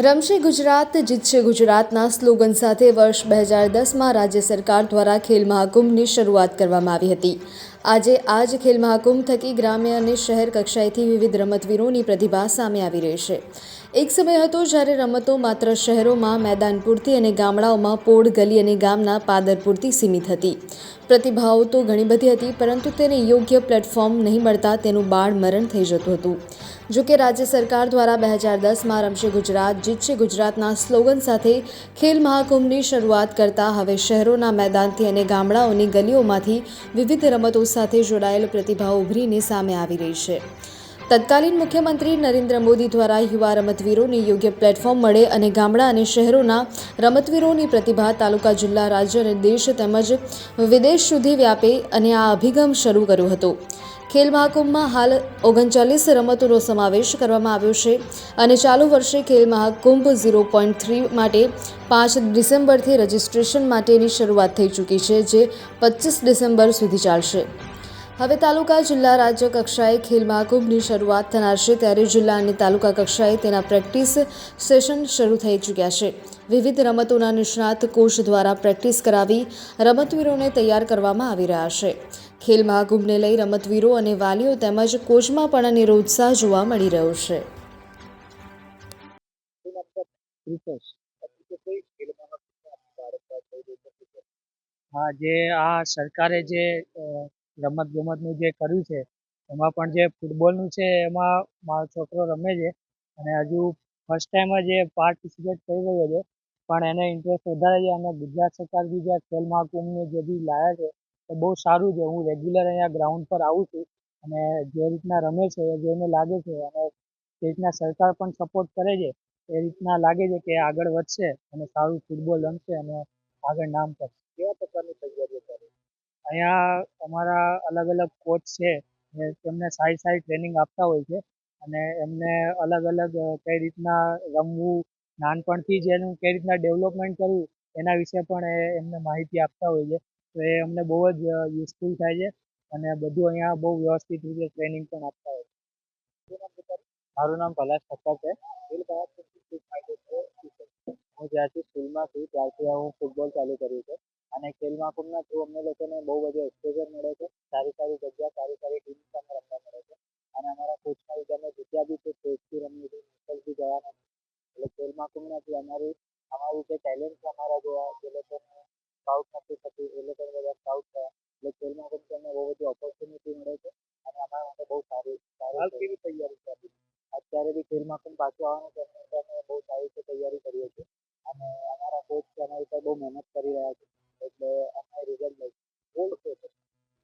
રમશે ગુજરાત, જીતશે ગુજરાતના સ્લોગન સાથે વર્ષ બે હજાર દસમાં રાજ્ય સરકાર દ્વારા ખેલ મહાકુંભની શરૂઆત કરવામાં આવી હતી. આજે આ જ ખેલ મહાકુંભ થકી ગ્રામ્ય અને શહેર કક્ષાએથી વિવિધ રમતવીરોની પ્રતિભા સામે આવી રહી છે. એક સમય હતો જ્યારે રમતો માત્ર શહેરોમાં મેદાન પૂરતી અને ગામડાઓમાં પોળ ગલી અને ગામના પાદર પૂરતી સીમિત હતી. પ્રતિભાઓ તો ઘણી બધી હતી, પરંતુ તેને યોગ્ય પ્લેટફોર્મ નહીં મળતા તેનું બાળ મરણ થઈ જતું હતું. જોકે રાજ્ય સરકાર દ્વારા બે હજાર દસમાં રમશે ગુજરાત, જીતશે ગુજરાતના સ્લોગન સાથે ખેલ મહાકુંભની શરૂઆત કરતા હવે શહેરોના મેદાનથી અને ગામડાઓની ગલીઓમાંથી વિવિધ રમતો સાથે જોડાયેલ પ્રતિભાઓ ઉભરીને સામે આવી રહી છે. તત્કાલીન મુખ્યમંત્રી નરેન્દ્ર મોદી દ્વારા યુવા રમતવીરોને યોગ્ય પ્લેટફોર્મ મળે અને ગામડા અને શહેરોના રમતવીરોની પ્રતિભા તાલુકા, જિલ્લા, રાજ્ય અને દેશ તેમજ વિદેશ સુધી વ્યાપે અને આ અભિગમ શરૂ કર્યો હતો. ખેલ મહાકુંભમાં હાલ ઓગણચાલીસ રમતોનો સમાવેશ કરવામાં આવ્યો છે અને ચાલુ વર્ષે Khel Mahakumbh zero point three માટે પાંચ ડિસેમ્બરથી રજિસ્ટ્રેશન માટેની શરૂઆત થઈ ચૂકી છે, જે પચીસ ડિસેમ્બર સુધી ચાલશે. હવે તાલુકા જિલ્લા રાજ્ય કક્ષાએ ખેલ મહાકુંભની શરૂઆત થનાર છે ત્યારે જિલ્લા અને તાલુકા કક્ષાએ તેના પ્રેક્ટિસ સેશન શરૂ થઈ ચૂક્યા છે. વિવિધ રમતોના નિષ્ણાત કોચ દ્વારા પ્રેક્ટિસ કરાવી રમતવીરોને તૈયાર કરવામાં આવી રહ્યા છે. ખેલ મહાકુંભને લઈ રમતવીરો અને વાલીઓ તેમજ કોચમાં પણ નિરોત્સાહ જોવા મળી રહ્યો છે. હા, જે આ સરકારે જે રમત ગમતનું જે કર્યું છે, એમાં પણ જે ફૂટબોલનું છે, એમાં મારો છોકરો રમે છે. અને હજુ ફર્સ્ટ ટાઈમ જ એ પાર્ટિસિપેટ કરી રહ્યો છે. પણ એને ઇન્ટરેસ્ટ વધારે છે અને ગુજરાત સરકાર બી જે ખેલ મહાકુંભને જે બી લાવ્યા છે, એ બહુ સારું છે. હું રેગ્યુલર અહીંયા ગ્રાઉન્ડ પર આવું છું અને જે રીતના રમે છે, એ જોઈને લાગે છે અને જે રીતના સરકાર પણ સપોર્ટ કરે છે, એ રીતના લાગે છે કે આગળ વધશે અને સારું ફૂટબોલ રમશે અને આગળ નામ કરશે. કેવા પ્રકારની તૈયારીઓ કરે? અહીંયા અમારા અલગ અલગ કોચ છે તેમને સારી સારી ટ્રેનિંગ આપતા હોય છે, અને એમને અલગ અલગ કઈ રીતના રમવું, નાનપણથી જ એનું કઈ રીતના ડેવલપમેન્ટ કરવું, એના વિશે પણ એ એમને માહિતી આપતા હોય છે. તો એ અમને બહુ જ યુઝફુલ થાય છે, અને બધું અહીંયા બહુ વ્યવસ્થિત રીતે ટ્રેનિંગ પણ આપતા હોય છે. મારું નામ પલાશ ઠક્કર છે. હું જ્યારથી સ્કૂલમાં છું, ત્યારથી હું ફૂટબોલ ચાલુ કર્યું છે. અને ખેલ મહાકુંભના થ્રુ અમને લોકોને બહુ બધું એક્સપોઝર મળે છે સારી સારી જગ્યા સારી સારી ટીમ સામે રમવા મળે છે. અને અમારા કોચના લીધે અમે જીત્યા બી છે સ્ટેટથી રમીએ છીએ નેશનલથી જવાના એટલે ખેલ મહાકુંભમાંથી અમારી અમારું જે ટેલેન્ટ અમારા જેવા જે લોકોને સ્કાઉટ નથી થતી એ લોકોને બધા સ્કાઉટ થયા. એટલે ખેલ મહાકુંભથી અમને બહુ બધી ઓપોર્ચ્યુનિટી મળે છે અને અમારા માટે બહુ સારી સારી કેવી તૈયારી છે અત્યારે બી ખેલ મહાકુંભ પાછું આવવાનું છે અમે બહુ સારી રીતે તૈયારી કરીએ છીએ. અને અમારા કોચ અમારી પર બહુ મહેનત કરી રહ્યા છે. એટલે અમે રિઝલ્ટ લઈશું ગોલ છે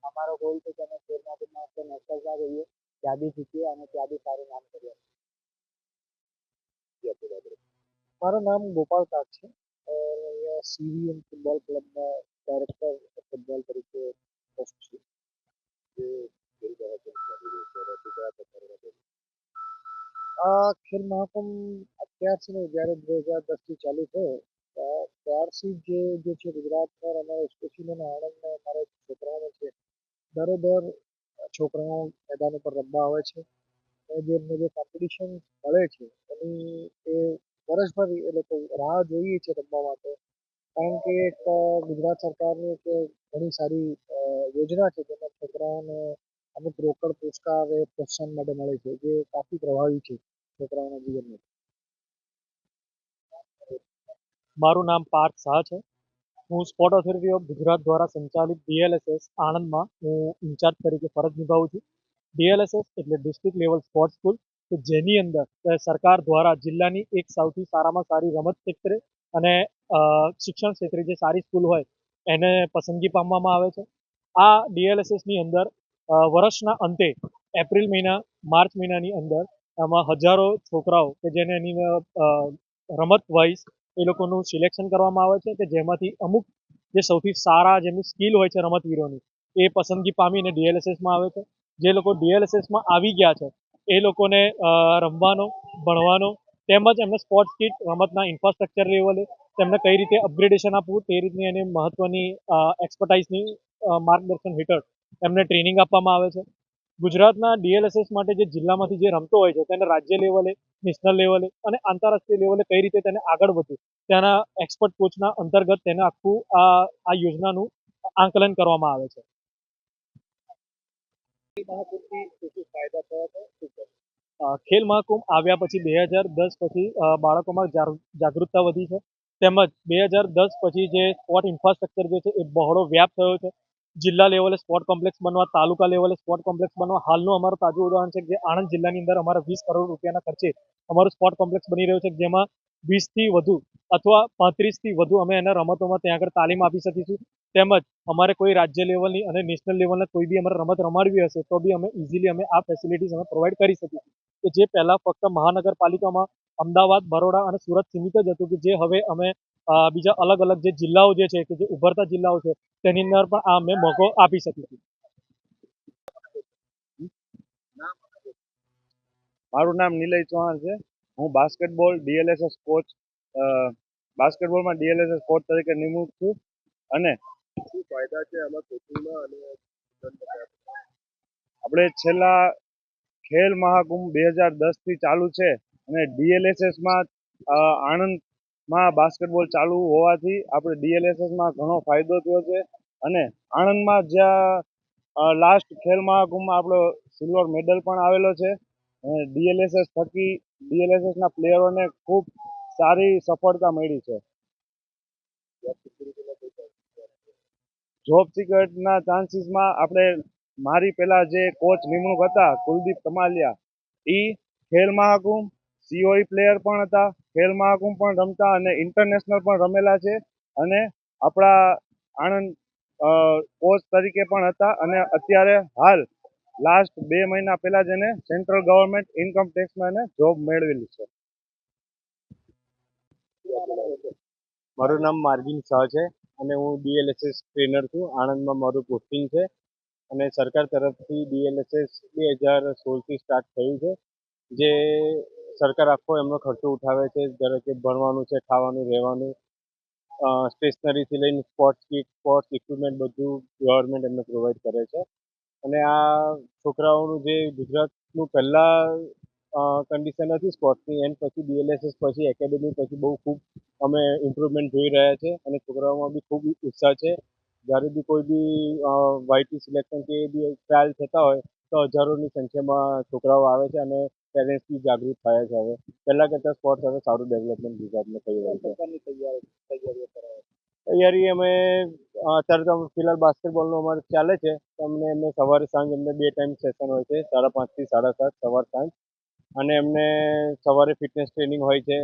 અમારો ગોલ છે કે અમે મહાકુંભમાં વખતે નેશનલમાં જઈએ. ત્યાં બી જીતીએ અને ત્યાં બી સારું નામ કરીએ. મારું નામ ગોપાલ કાક છે. સીવીએમ ફૂટબોલ ક્લબના ડાયરેક્ટર ફૂટબોલ તરીકે છું. આ ખેલ મહાકુંભ અત્યારથી જ્યારે બે હજાર દસથી ચાલુ થયો ત્યાર- જે જે છે ગુજરાતમાં અમારે સ્પેશિયલી અને આણંદમાં અમારા છોકરાઓ છે. બરોબર, છોકરાઓ મેદાન ઉપર રમવા આવે છે. અને જે એમને જે કોમ્પિટિશન મળે છે, એની એ વર્ષભર એ લોકો રાહ જોઈએ છે રમવા માટે. કારણ કે એક ગુજરાત સરકારની એક ઘણી સારી યોજના છે જેમાં છોકરાઓને અમુક રોકડ પુરસ્કાર એ પ્રોત્સાહન માટે મળે છે, જે કાફી પ્રભાવી છે છોકરાઓના જીવનમાં. મારું નામ પાર્થ શાહ છે. હું સ્પોર્ટ ઓથોરિટી ઓફ ગુજરાત દ્વારા સંચાલિત ડીએલએસએસ આણંદમાં હું ઇન્ચાર્જ તરીકે ફરજ નિભાવું છું. ડીએલએસએસ એટલે ડિસ્ટ્રિક્ટ લેવલ સ્પોર્ટ સ્કૂલ કે જેની અંદર સરકાર દ્વારા જિલ્લાની એક સૌથી સારામાં સારી રમત ક્ષેત્રે અને શિક્ષણ ક્ષેત્રે જે સારી સ્કૂલ હોય, એને પસંદગી પામવામાં આવે છે. આ ડીએલએસએસની અંદર વર્ષના અંતે, એપ્રિલ મહિના, માર્ચ મહિનાની અંદર આમાં હજારો છોકરાઓ કે જેને એની રમત વાઇઝ એ લોકોનું સિલેક્શન કરવામાં આવે છે કે જેમાંથી અમુક જે સૌથી સારા જેમની સ્કિલ હોય છે રમતવીરોની, એ પસંદગી પામીને ડીએલએસએસમાં આવે છે. જે લોકો ડીએલએસએસમાં આવી ગયા છે, એ લોકોને રમવાનો, ભણવાનો, તેમજ એમને સ્પોર્ટ્સ કીટ રમતના ઇન્ફ્રાસ્ટ્રક્ચર લેવલે તેમને કઈ રીતે અપગ્રેડેશન આપવું, તે રીતની એની મહત્વની એક્સપર્ટાઇઝની માર્ગદર્શન હેઠળ એમને ટ્રેનિંગ આપવામાં આવે છે. ગુજરાતના ડીએલએસએસ માટે જે જિલ્લામાંથી જે રમતો હોય છે, તેને રાજ્ય લેવલે, નેશનલ લેવલે અને આંતરરાષ્ટ્રીય લેવલે કઈ રીતે તેને આગળ વધવું તેના એક્સપર્ટ કોચના અંતર્ગત તેને આખું આ આ યોજનાનું આંકલન કરવામાં આવે છે. ખેલ મહાકુંભ આવ્યા પછી બે હજાર દસ પછી બાળકોમાં જાગૃતતા વધી છે. તેમજ બે હજાર દસ પછી જે સ્પોર્ટ ઇન્ફ્રાસ્ટ્રક્ચર જે છે એ બહોળો વ્યાપ થયો છે. જિલ્લા લેવલે સ્પોર્ટ કોમ્પ્લેક્સ બનવા, તાલુકા લેવલે સ્પોર્ટ કોમ્પ્લેક્સ બનવા, હાલનું અમારું તાજું ઉદાહરણ છે જે આણંદ જિલ્લાની અંદર અમારા વીસ કરોડ રૂપિયાના ખર્ચે અમારું સ્પોર્ટ કોમ્પ્લેક્સ બની રહ્યું છે, જેમાં વીસથી વધુ અથવા પાંત્રીસથી વધુ અમે એના રમતોમાં ત્યાં આગળ તાલીમ આપી શકીશું. તેમજ અમારે કોઈ રાજ્ય લેવલની અને નેશનલ લેવલના કોઈ બી અમારે રમત રમાડવી હશે, તો બી અમે ઇઝીલી અમે આ ફેસિલિટીઝ અમે પ્રોવાઈડ કરી શકીશું. કે જે પહેલાં ફક્ત મહાનગરપાલિકામાં અમદાવાદ, બરોડા અને સુરત સીમિત જ હતું કે જે હવે અમે બીજા અલગ અલગ જે જિલ્લાઓ જે છે કે જે ઉભરતા જિલ્લાઓ છે, તેની અંદર પણ આ અમે મોકો આપી શકીશું મારું નામ નિલય ચૌહાણ છે. હું બાસ્કેટબોલ ડીએલએસએસ કોચ બાસ્કેટબોલમાં ડીએલએસએસ કોચ તરીકે નિમણૂક છું અને શું ફાયદા છે અને આપણે છેલ્લા ખેલ મહાકુંભ બે હજાર દસથી ચાલુ છે અને ડીએલએસએસમાં આણંદમાં બાસ્કેટબોલ ચાલુ હોવાથી આપણે ડીએલએસએસમાં ઘણો ફાયદો થયો છે. અને આણંદમાં જ્યાં લાસ્ટ ખેલ મહાકુંભમાં આપણો સિલ્વર મેડલ પણ આવેલો છે. ડીએલએસએસ થકી ડીએલએસએસ ના પ્લેયરોને ખૂબ સારી સફળતા મળી છે. જોબ સિક્યોરિટીના ચાન્સીસમાં આપણે મારી પહેલા જે કોચ નિમણૂક હતા, કુલદીપ તમાલિયા એ ખેલ મહાકુંભ સીઓઈ પ્લેયર પણ હતા. ખેલ મહાકુંભ પણ રમતા અને ઇન્ટરનેશનલ પણ રમેલા છે અને આપણા આણંદ કોચ તરીકે પણ હતા અને અત્યારે હાલ લાસ્ટ બે મહિના પહેલા જ એને સેન્ટ્રલ ગવર્મેન્ટ ઇન્કમ ટેક્સમાં એને જોબ મેળવેલી છે. મારું નામ માર્ગિન શાહ છે અને હું ડીએલએસએસ ટ્રેનર છું. આણંદમાં મારું પોસ્ટિંગ છે અને સરકાર તરફથી ડીએલએસએસ બે હજાર સોળથી સ્ટાર્ટ થયું છે. જે સરકાર આખો એમનો ખર્ચો ઉઠાવે છે, ધારો કે ભણવાનું છે, ખાવાનું, રહેવાનું સ્ટેશનરીથી લઈને સ્પોર્ટ્સ કીટ સ્પોર્ટ્સ ઇક્વિપમેન્ટ બધું ગવર્મેન્ટ એમને પ્રોવાઈડ કરે છે. અને આ છોકરાઓનું જે ગુજરાતનું પહેલાં કન્ડિશન હતી સ્પોર્ટ્સની એન્ડ પછી બીએલએસએસ પછી એકેડેમી પછી બહુ ખૂબ અમે ઇમ્પ્રુવમેન્ટ જોઈ રહ્યા છે અને છોકરાઓમાં બી ખૂબ ઉત્સાહ છે. જ્યારે બી કોઈ બી વાયટી સિલેક્શન કે બી ટ્રાયલ થતા હોય, તો હજારોની સંખ્યામાં છોકરાઓ આવે છે અને પેરેન્ટ્સ બી જાગૃત થયા છે હવે. પહેલાં કરતાં સ્પોર્ટ્સ હવે સારું ડેવલપમેન્ટ ગુજરાતમાં થઈ રહ્યું છે. તૈયારી અમે અત્યારે તો ફિલહાલ બાસ્કેટબોલનું અમારે ચાલે છે. અમને એમને સવારે સાંજ અમને બે ટાઈમ સેશન હોય છે સાડા પાંચથી સાડા સાત સવાર સાંજ. અને એમને સવારે ફિટનેસ ટ્રેનિંગ હોય છે.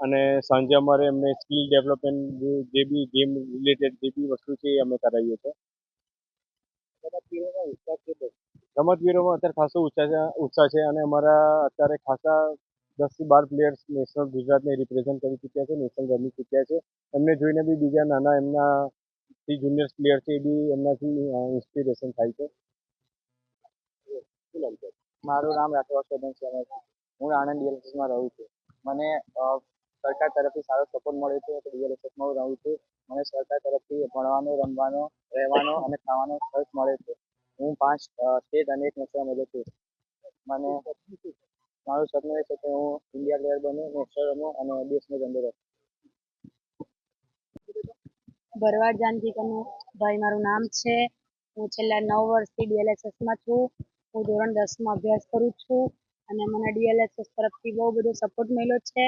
અને સાંજે અમારે એમને સ્કિલ ડેવલપમેન્ટ જે બી ગેમ રિલેટેડ જે બી વસ્તુ છે એ અમે કરાવીએ છીએ. રમતવીરોમાં અત્યારે ખાસો ઉત્સાહ છે ઉત્સાહ છે અને અમારા અત્યારે ખાસા દસથી બાર પ્લેયર્સ નેશનલ ગુજરાતને રિપ્રેઝન્ટ કરી ચૂક્યા છે નેશનલ રમી ચૂક્યા છે. એમને જોઈને બી બીજા નાના એમના જે જુનિયર પ્લેયર છે એ બી એમનાથી ઇન્સ્પિરેશન થાય છે. મારું નામ રાઠવા સદન છે હું આણંદ ડીએલએસએસમાં રહું છું. મને સરકાર તરફથી સારો સપોર્ટ મળ્યો છે, તો ડીએલએસએસમાં હું રહું છું. મને સરકાર તરફથી ભણવાનો, રમવાનો, રહેવાનો અને ખાવાનો ખર્ચ મળે છે. હું પાંચ સ્ટેટ અને એક નેશનલ રમેલો છું. મને મારું સપનું એ છે કે હું ઇન્ડિયા પ્લેયર બનું નેશનલ રમું અને દેશને ઝંડો રહું ભરવાડ જાનકી કનુ. ભાઈ, મારું નામ છે. હું છેલ્લા નવ વર્ષથી ડીએલએસએસમાં છું. હું ધોરણ દસમાં અભ્યાસ કરું છું અને મને ડીએલએસએસ તરફથી બહુ બધો સપોર્ટ મળ્યો છે.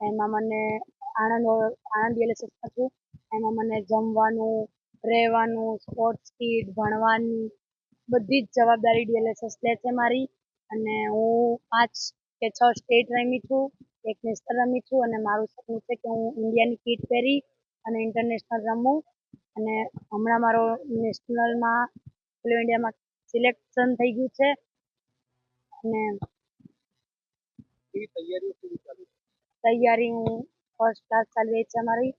એમાં મને આણંદ આણંદ ડીએલએસએસમાં છું. એમાં મને જમવાનું, રહેવાનું સ્પોર્ટ્સ કીટ ભણવાની બધી જ જવાબદારી ડીએલએસએસ લે છે મારી. અને હું પાંચ કે છ સ્ટેટ રમી છું એક નેશનલ રમી છું અને મારું સપનું છે કે હું ઇન્ડિયાની કીટ પહેરી અને ઇન્ટરનેશનલ રમું. અને હમણાં મારો નેશનલમાં ખેલો ઇન્ડિયામાં સિલેક્શન થઈ ગયું છે. અને તૈયારી હું ફર્સ્ટ ક્લાસ ચાલી રહી છે અમારી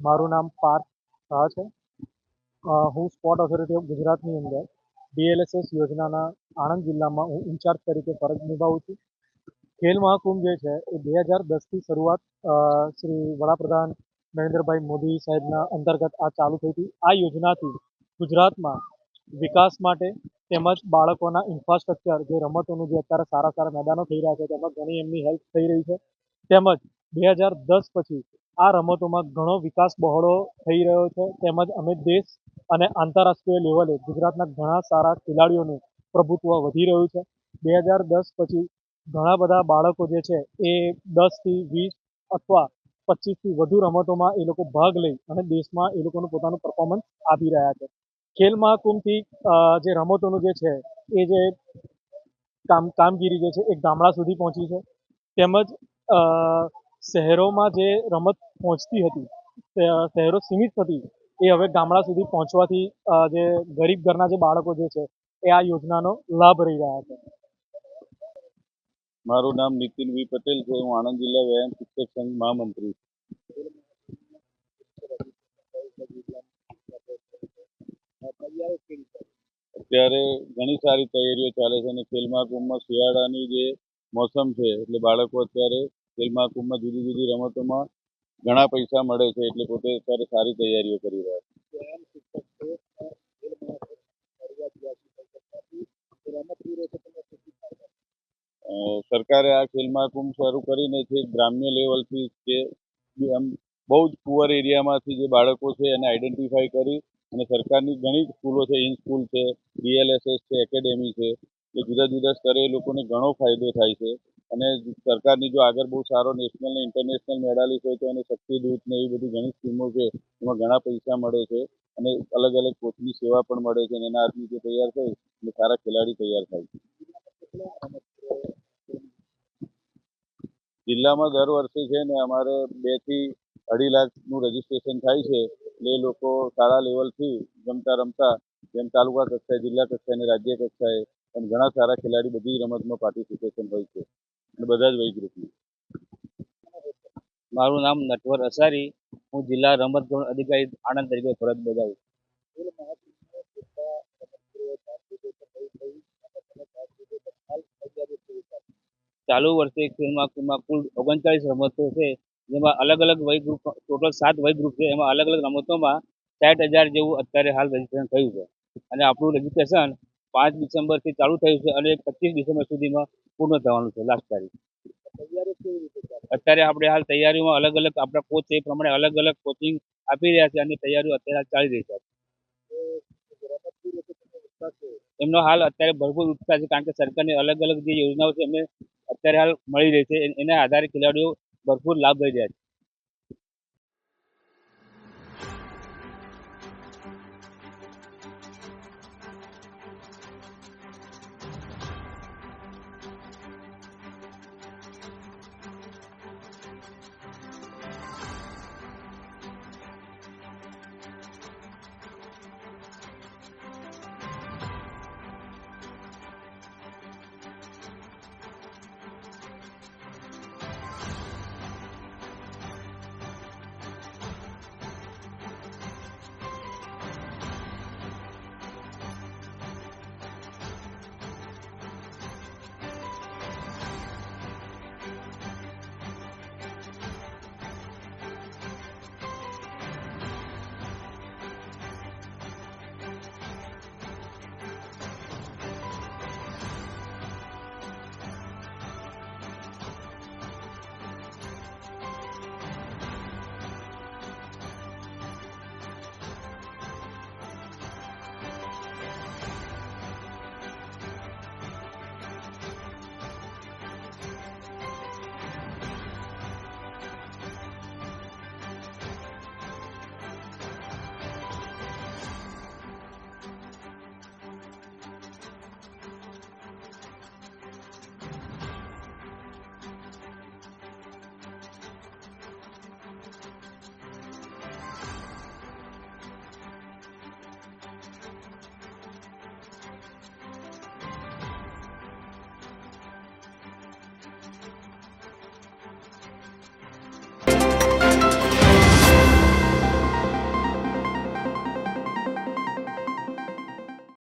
મારું નામ પાર્થ શાહ છે. હું સ્પોટ ઓથોરિટી ઓફ ગુજરાતની અંદર ડીએલએસએસ યોજનાના આણંદ જિલ્લામાં હું ઇન્ચાર્જ તરીકે ફરજ નિભાવું છું. ખેલ મહાકુંભ જે છે એ બે હજાર દસથી શરૂઆત શ્રી વડાપ્રધાન નરેન્દ્રભાઈ મોદી સાહેબના અંતર્ગત આ ચાલુ થઈ હતી. આ યોજનાથી ગુજરાતમાં વિકાસ માટે તેમજ બાળકોના ઇન્ફ્રાસ્ટ્રક્ચર, જે રમતોનું જે અત્યારે સારા સારા મેદાનો થઈ રહ્યા છે, તેમાં ઘણી એમની હેલ્પ થઈ રહી છે. તેમજ બે હજાર દસ પછી આ રમતોમાં ઘણો વિકાસ બહોળો થઈ રહ્યો છે. તેમજ અમે દેશ અને આંતરરાષ્ટ્રીય લેવલે ગુજરાતના ઘણા સારા ખેલાડીઓનું પ્રભુત્વ વધી રહ્યું છે. બે હજાર દસ પછી ઘણા બધા બાળકો જે છે એ દસથી વીસ અથવા પચીસથી વધુ રમતોમાં એ લોકો ભાગ લઈ અને દેશમાં એ લોકોનું પોતાનું પરફોર્મન્સ આપી રહ્યા છે. ખેલ મહાકુંભથી જે રમતોનું જે છે એ જે કામ, કામગીરી જે છે એ ગામડા સુધી પહોંચી છે. તેમજ શહેરોમાં જે રમત પહોંચતી હતી શહેરો સીમિત હતી, એ હવે ગામડા સુધી પહોંચવાથી જે ગરીબ ઘરના જે બાળકો જે છે, એ આ યોજનાનો લાભ રહી રહ્યા છે. મારું નામ નીતિન વી પટેલ છે, હું આણંદ જિલ્લા વ્યાયામ શિક્ષક સંઘ મહામંત્રી અત્યારે ઘણી સારી તૈયારીઓ ચાલે છે અને ખેલ મહાકુંભમાં શિયાળાની જે મોસમ છે, એટલે બાળકો અત્યારે ખેલ જુદી જુદી રમતોમાં ઘણા પૈસા મળે છે એટલે પોતે અત્યારે સારી તૈયારીઓ કરી રહ્યા છે. સરકારે આ ખેલ મહાકુંભ શરૂ કરીને છે ગ્રામ્ય લેવલથી કે આમ બહુ જ પુઅર એરિયામાંથી જે બાળકો છે એને આઈડેન્ટિફાઈ કરી અને સરકારની ઘણી સ્કૂલો છે ઇન સ્કૂલ છે ડીએલએસએસ છે એકેડેમી છે. એ જુદા જુદા સ્તરે એ લોકોને ઘણો ફાયદો થાય છે. અને સરકારની જો આગળ બહુ સારો નેશનલ ને ઇન્ટરનેશનલ મેડાલિસ્ટ હોય તો એને શક્તિદૂત ને એવી બધી ઘણી સ્કીમો છે, એમાં ઘણા પૈસા મળે છે અને અલગ અલગ કોચની સેવા પણ મળે છે અને એના આદમી જે તૈયાર થાય એટલે સારા ખેલાડી તૈયાર થાય જિલ્લામાં દર વર્ષે છે ને અમારે બેથી અઢી લાખનું રજીસ્ટ્રેશન થાય છે. એટલે એ લોકો સારા લેવલથી રમતા રમતા જેમ તાલુકા કક્ષાએ, જિલ્લા કક્ષાએ અને રાજ્ય કક્ષાએ એમ ઘણા સારા ખેલાડી બધી જ રમતમાં પાર્ટિસિપેશન હોય છે. અને બધા જ વય ગ્રુપનું મારું નામ નટવર અસારી. હું જિલ્લા રમત અધિકારી આણંદ તરીકે ફરજ બજાવું ચાલુ વર્ષે ખેલમાં કુલ ઓગણચાળીસ રમતો છે. જેમાં અલગ અલગ વય ગ્રુપ, ટોટલ સાત વય ગ્રુપ છે. એમાં અલગ અલગ રમતોમાં સાઠ હજાર જેવું અત્યારે હાલ રજીસ્ટ્રેશન થયું છે. અને આપણું રજીસ્ટ્રેશન પાંચ ડિસેમ્બરથી ચાલુ થયું છે અને પચીસ ડિસેમ્બર સુધીમાં પૂર્ણ થવાનું છે લાસ્ટ તારીખ. અત્યારે આપણે હાલ તૈયારીમાં અલગ અલગ આપણા કોચ એ પ્રમાણે અલગ અલગ કોચિંગ આપી રહ્યા છે અને તૈયારીઓ અત્યારે ચાલી રહી છે. એમનો હાલ અત્યારે ભરપૂર ઉત્સાહ છે કારણ કે સરકારની અલગ અલગ જે યોજનાઓ છે એમને અત્યારે હાલ મળી રહી છે. એના આધારે ખેલાડીઓ ભરપૂર લાભ લઈ રહ્યા છે.